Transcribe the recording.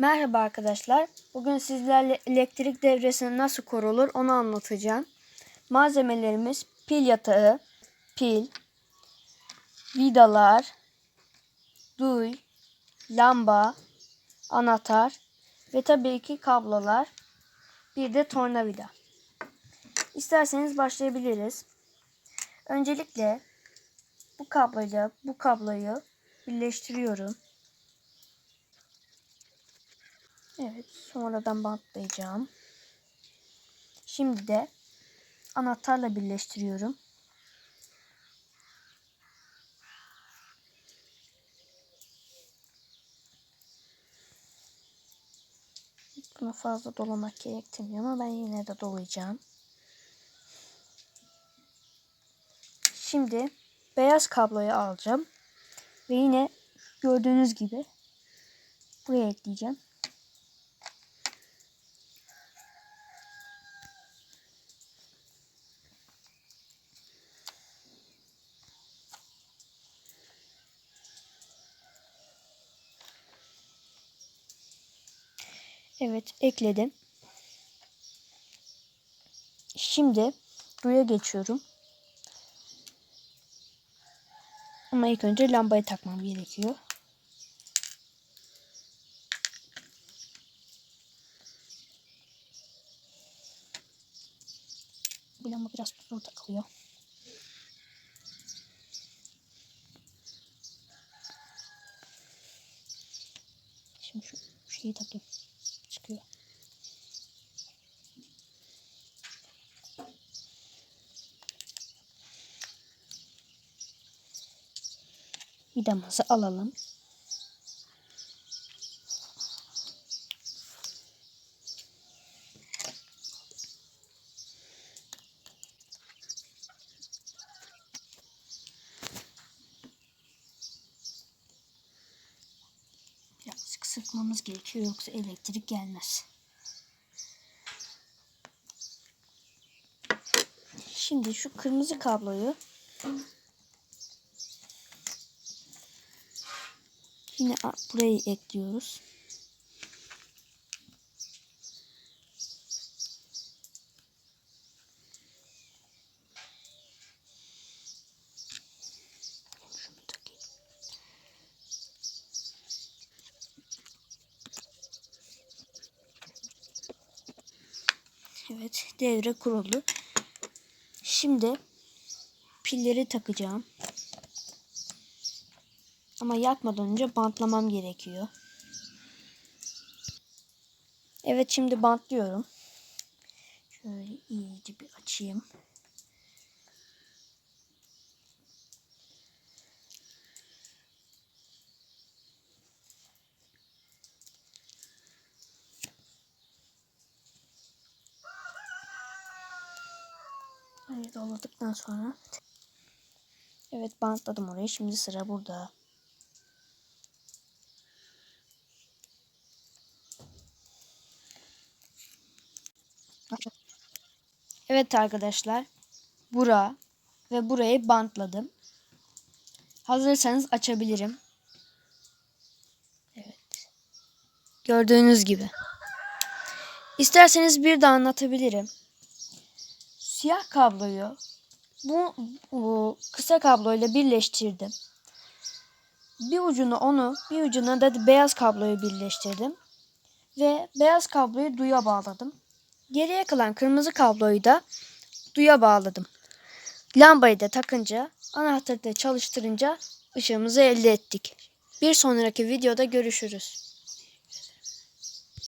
Merhaba arkadaşlar. Bugün sizlerle elektrik devresini nasıl kurulur onu anlatacağım. Malzemelerimiz pil yatağı, pil, vidalar, duy, lamba, anahtar ve tabii ki kablolar. Bir de tornavida. İsterseniz başlayabiliriz. Öncelikle bu kabloyla bu kabloyu birleştiriyorum. Evet, sonradan bantlayacağım. Şimdi de anahtarla birleştiriyorum. Bunu fazla dolamak gerektirmiyor ama ben yine de dolayacağım. Şimdi beyaz kabloyu alacağım. Ve yine gördüğünüz gibi buraya ekleyeceğim. Evet ekledim. Şimdi buraya geçiyorum. Ama ilk önce lambayı takmam gerekiyor. Bu lamba biraz zor takılıyor. Şimdi şu şeyi takayım. Vidamızı alalım. Birazcık sıkmamız gerekiyor yoksa elektrik gelmez. Şimdi şu kırmızı kabloyu yine buraya ekliyoruz. Evet devre kuruldu. Şimdi pilleri takacağım. Ama yakmadan önce bantlamam gerekiyor. Evet şimdi bantlıyorum. Şöyle iyice bir açayım. Evet doladıktan sonra Evet bantladım orayı. Şimdi sıra burada. Evet arkadaşlar. Bura ve burayı bantladım. Hazırsanız açabilirim. Evet. Gördüğünüz gibi. İsterseniz bir de anlatabilirim. Siyah kabloyu bu, bu kısa kabloyla birleştirdim. Bir ucunu onu, bir ucuna da beyaz kabloyu birleştirdim. Ve beyaz kabloyu duya bağladım. Geriye kalan kırmızı kabloyu da duya bağladım. Lambayı da takınca, anahtarı da çalıştırınca ışığımızı elde ettik. Bir sonraki videoda görüşürüz.